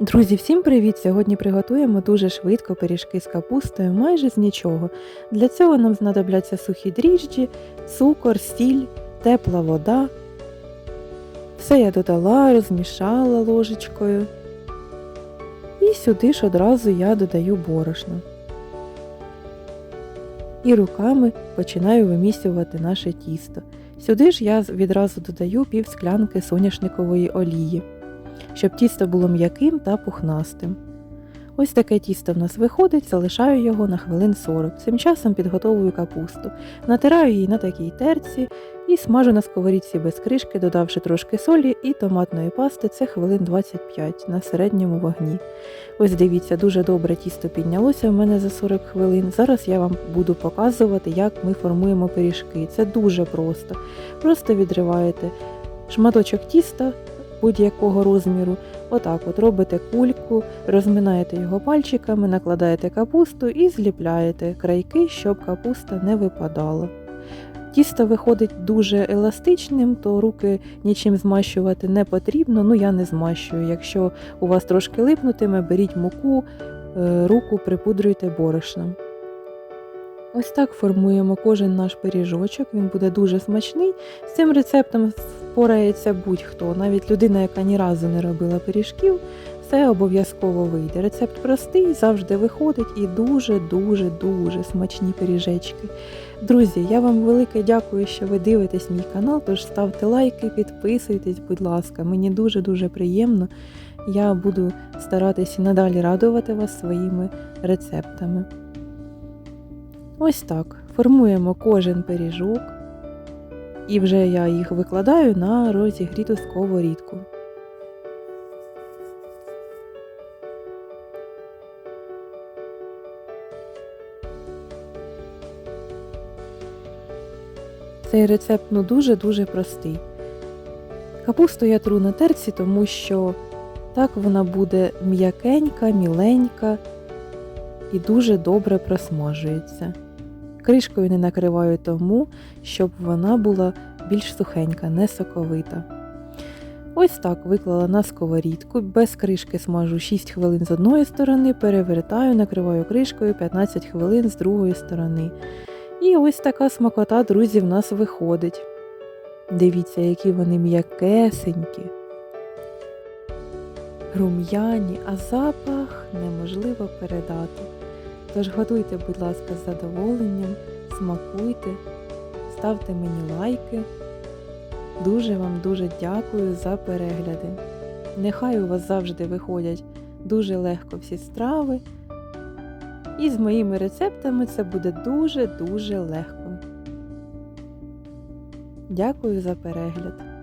Друзі, всім привіт! Сьогодні приготуємо дуже швидко пиріжки з капустою, майже з нічого. Для цього нам знадобляться сухі дріжджі, цукор, сіль, тепла вода. Все я додала, розмішала ложечкою. І сюди ж одразу я додаю борошно. І руками починаю вимісювати наше тісто. Сюди ж я відразу додаю пів склянки соняшникової олії щоб тісто було м'яким та пухнастим. Ось таке тісто в нас виходить, залишаю його на хвилин 40. Цим часом підготовую капусту, натираю її на такій терці і смажу на сковорідці без кришки, додавши трошки солі і томатної пасти, це хвилин 25 на середньому вогні. Ось дивіться, дуже добре тісто піднялося в мене за 40 хвилин. Зараз я вам буду показувати, як ми формуємо пиріжки. Це дуже просто. Просто відриваєте шматочок тіста будь-якого розміру. Отак от робите кульку, розминаєте його пальчиками, накладаєте капусту і зліпляєте крайки, щоб капуста не випадала. Тісто виходить дуже еластичним, то руки нічим змащувати не потрібно, ну я не змащую. Якщо у вас трошки липнутиме, беріть муку, е, руку припудрюйте борошном. Ось так формуємо кожен наш пиріжочок, він буде дуже смачний. З цим рецептом впорається будь-хто, навіть людина, яка ні разу не робила пиріжків, все обов'язково вийде. Рецепт простий, завжди виходить і дуже-дуже дуже смачні пиріжечки. Друзі, я вам велике дякую, що ви дивитесь мій канал, тож ставте лайки, підписуйтесь, будь ласка, мені дуже-дуже приємно. Я буду старатися надалі радувати вас своїми рецептами. Ось так. Формуємо кожен пиріжок, і вже я їх викладаю на розігріту сковорідку. Цей рецепт ну дуже-дуже простий. Капусту я тру на терці, тому що так вона буде м'якенька, міленька і дуже добре просмажується. Кришкою не накриваю тому, щоб вона була більш сухенька, не соковита. Ось так виклала на сковорідку, без кришки смажу 6 хвилин з одної сторони, перевертаю, накриваю кришкою 15 хвилин з другої сторони. І ось така смакота, друзі, в нас виходить. Дивіться, які вони м'якесенькі, рум'яні, а запах неможливо передати. Тож готуйте, будь ласка, з задоволенням, смакуйте, ставте мені лайки. Дуже вам дуже дякую за перегляди. Нехай у вас завжди виходять дуже легко всі страви. І з моїми рецептами це буде дуже-дуже легко. Дякую за перегляд!